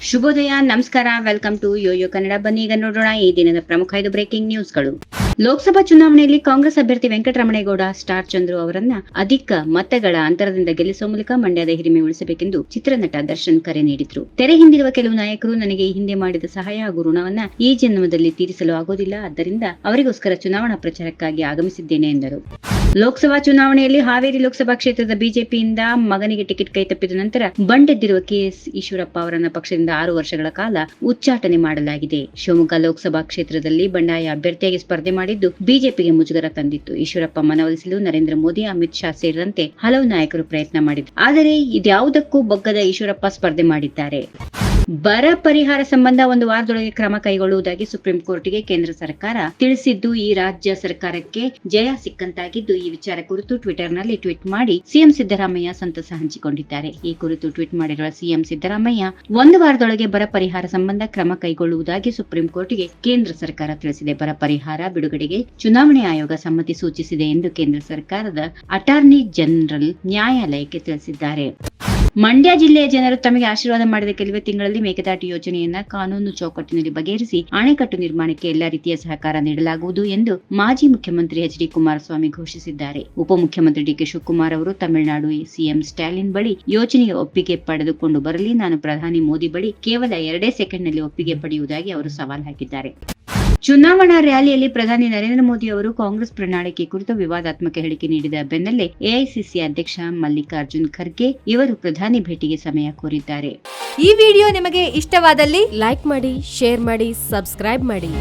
ಶುಭೋದಯ, ನಮಸ್ಕಾರ welcome to Yoyo Kannada ಬನ್ನಿ, ಈಗ ನೋಡೋಣ ಈ ದಿನದ ಪ್ರಮುಖ ಐದು ಬ್ರೇಕಿಂಗ್ ನ್ಯೂಸ್ಗಳು ಲೋಕಸಭಾ ಚುನಾವಣೆಯಲ್ಲಿ ಕಾಂಗ್ರೆಸ್ ಅಭ್ಯರ್ಥಿ ವೆಂಕಟರಮಣೇಗೌಡ ಸ್ಟಾರ್ ಚಂದ್ರು ಅವರನ್ನ ಅಧಿಕ ಮತಗಳ ಅಂತರದಿಂದ ಗೆಲ್ಲಿಸುವ ಮೂಲಕ ಮಂಡ್ಯದ ಹಿರಿಮೆ ಉಳಿಸಬೇಕೆಂದು ಚಿತ್ರನಟ ದರ್ಶನ್ ಕರೆ ನೀಡಿದ್ರು. ತೆರೆ ಹಿಂದಿರುವ ಕೆಲವು ನಾಯಕರು ನನಗೆ ಈ ಹಿಂದೆ ಮಾಡಿದ ಸಹಾಯ ಹಾಗೂ ಋಣವನ್ನ ಈ ಜನ್ಮದಲ್ಲಿ ತೀರಿಸಲು ಆಗೋದಿಲ್ಲ, ಆದ್ದರಿಂದ ಅವರಿಗೋಸ್ಕರ ಚುನಾವಣಾ ಪ್ರಚಾರಕ್ಕಾಗಿ ಆಗಮಿಸಿದ್ದೇನೆ, ಎಂದರು. ಲೋಕಸಭಾ ಚುನಾವಣೆಯಲ್ಲಿ ಹಾವೇರಿ ಲೋಕಸಭಾ ಕ್ಷೇತ್ರದ ಬಿಜೆಪಿಯಿಂದ ಮಗನಿಗೆ ಟಿಕೆಟ್ ಕೈ ತಪ್ಪಿದ ನಂತರ ಬಂಡೆದ್ದಿರುವ ಕೆಎಸ್ ಈಶ್ವರಪ್ಪ ಅವರನ್ನ ಪಕ್ಷದಿಂದ ಆರು ವರ್ಷಗಳ ಕಾಲ ಉಚ್ಚಾಟನೆ ಮಾಡಲಾಗಿದೆ. ಶಿವಮೊಗ್ಗ ಲೋಕಸಭಾ ಕ್ಷೇತ್ರದಲ್ಲಿ ಬಂಡಾಯ ಅಭ್ಯರ್ಥಿಯಾಗಿ ಸ್ಪರ್ಧೆ ಮಾಡಿದ್ದು ಬಿಜೆಪಿಗೆ ಮುಜುಗರ ತಂದಿತ್ತು. ಈಶ್ವರಪ್ಪ ಮನವೊಲಿಸಲು ನರೇಂದ್ರ ಮೋದಿ, ಅಮಿತ್ ಶಾ ಸೇರಿದಂತೆ ಹಲವು ನಾಯಕರು ಪ್ರಯತ್ನ ಮಾಡಿದ್ರು. ಆದರೆ ಇದ್ಯಾವುದಕ್ಕೂ ಬಗ್ಗದ ಈಶ್ವರಪ್ಪ ಸ್ಪರ್ಧೆ ಮಾಡಿದ್ದಾರೆ. ಬರ ಪರಿಹಾರ ಸಂಬಂಧ ಒಂದು ವಾರದೊಳಗೆ ಕ್ರಮ ಕೈಗೊಳ್ಳುವುದಾಗಿ ಸುಪ್ರೀಂ ಕೋರ್ಟ್ಗೆ ಕೇಂದ್ರ ಸರ್ಕಾರ ತಿಳಿಸಿದ್ದು, ಈ ರಾಜ್ಯ ಸರ್ಕಾರಕ್ಕೆ ಜಯ ಸಿಕ್ಕಂತಾಗಿದ್ದು, ಈ ವಿಚಾರ ಕುರಿತು ಟ್ವಿಟರ್ನಲ್ಲಿ ಟ್ವೀಟ್ ಮಾಡಿ ಸಿಎಂ ಸಿದ್ದರಾಮಯ್ಯ ಸಂತಸ ಹಂಚಿಕೊಂಡಿದ್ದಾರೆ. ಈ ಕುರಿತು ಟ್ವೀಟ್ ಮಾಡಿರುವ ಸಿಎಂ ಸಿದ್ದರಾಮಯ್ಯ, ಒಂದು ವಾರದೊಳಗೆ ಬರ ಪರಿಹಾರ ಸಂಬಂಧ ಕ್ರಮ ಕೈಗೊಳ್ಳುವುದಾಗಿ ಸುಪ್ರೀಂ ಕೋರ್ಟ್ಗೆ ಕೇಂದ್ರ ಸರ್ಕಾರ ತಿಳಿಸಿದೆ. ಬರ ಪರಿಹಾರ ಬಿಡುಗಡೆಗೆ ಚುನಾವಣೆ ಆಯೋಗ ಸಮ್ಮತಿ ಸೂಚಿಸಿದೆ ಎಂದು ಕೇಂದ್ರ ಸರ್ಕಾರದ ಅಟಾರ್ನಿ ಜನರಲ್ ನ್ಯಾಯಾಲಯಕ್ಕೆ ತಿಳಿಸಿದ್ದಾರೆ. ಮಂಡ್ಯ ಜಿಲ್ಲೆಯ ಜನರು ತಮಗೆ ಆಶೀರ್ವಾದ ಮಾಡಿದ ಕೆಲವೇ ತಿಂಗಳಲ್ಲಿ ಮೇಕೆದಾಟು ಯೋಜನೆಯನ್ನ ಕಾನೂನು ಚೌಕಟ್ಟಿನಲ್ಲಿ ಬಗೆಹರಿಸಿ ಅಣೆಕಟ್ಟು ನಿರ್ಮಾಣಕ್ಕೆ ಎಲ್ಲಾ ರೀತಿಯ ಸಹಕಾರ ನೀಡಲಾಗುವುದು ಎಂದು ಮಾಜಿ ಮುಖ್ಯಮಂತ್ರಿ ಎಚ್ ಡಿ ಕುಮಾರಸ್ವಾಮಿ ಘೋಷಿಸಿದ್ದಾರೆ. ಉಪಮುಖ್ಯಮಂತ್ರಿ ಡಿಕೆ ಶಿವಕುಮಾರ್ ಅವರು ತಮಿಳುನಾಡು ಸಿಎಂ ಸ್ಟಾಲಿನ್ ಬಳಿ ಯೋಜನೆಗೆ ಒಪ್ಪಿಗೆ ಪಡೆದುಕೊಂಡು ಬರಲಿ. ನಾನು ಪ್ರಧಾನಿ ಮೋದಿ ಬಳಿ ಕೇವಲ ಎರಡೇ ಸೆಕೆಂಡ್ನಲ್ಲಿ ಒಪ್ಪಿಗೆ ಪಡೆಯುವುದಾಗಿ ಅವರು ಸವಾಲ್ ಹಾಕಿದ್ದಾರೆ. ಚುನಾವಣಾ ರ್ಯಾಲಿಯಲ್ಲಿ ಪ್ರಧಾನಿ ನರೇಂದ್ರ ಮೋದಿ ಅವರು ಕಾಂಗ್ರೆಸ್ ಪ್ರಣಾಳಿಕೆ ಕುರಿತು ವಿವಾದಾತ್ಮಕ ಹೇಳಿಕೆ ನೀಡಿದ ಬೆನ್ನಲ್ಲೇ ಎಐಸಿಸಿ ಅಧ್ಯಕ್ಷ ಮಲ್ಲಿಕಾರ್ಜುನ್ ಖರ್ಗೆ ಇವರು ಪ್ರಧಾನಿ ಭೇಟಿಗೆ ಸಮಯ ಕೋರಿದ್ದಾರೆ. ಈ ವಿಡಿಯೋ ನಿಮಗೆ ಇಷ್ಟವಾದಲ್ಲಿ ಲೈಕ್ ಮಾಡಿ, ಶೇರ್ ಮಾಡಿ, ಸಬ್ಸ್ಕ್ರೈಬ್ ಮಾಡಿ.